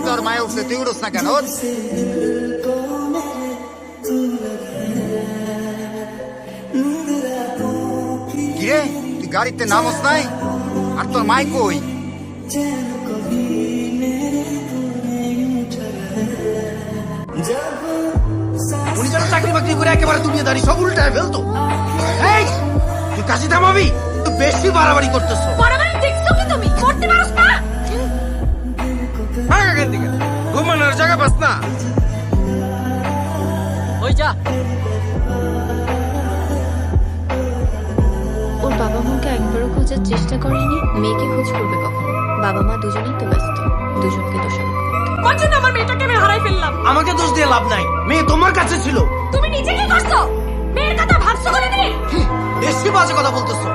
তোর মায়ে উঠছে তুই উঠোস না কেন কিরে তুই গাড়িতে নামস নাই আর তোর মাই কই উনি যেন চাকরি বাকরি করে একেবারে দুনিয়াদারি সব উল্টায় ফেলতো এই তুই কাশি থামাবি তুই বেশি বাড়াবাড়ি করতেছো এখান থেকে ঘুমানোর জায়গা পাস না। ওই যা। ওর বাবা মাকে একবারও খোঁজার চেষ্টা করেনি মেয়েকে খোঁজ করবে কখন? বাবা মা দুজনেই তো ব্যস্ত দুজনকে দোষারোপ করতে। জন্য আমার মেয়েটাকে আমি হারাই ফেললাম। আমাকে দোষ দিয়ে লাভ নাই। মেয়ে তোমার কাছে ছিল। তুমি নিজে কি করছ? মেয়ের কথা ভাবছ করে দিন বেশি বাজে কথা বলতেছো।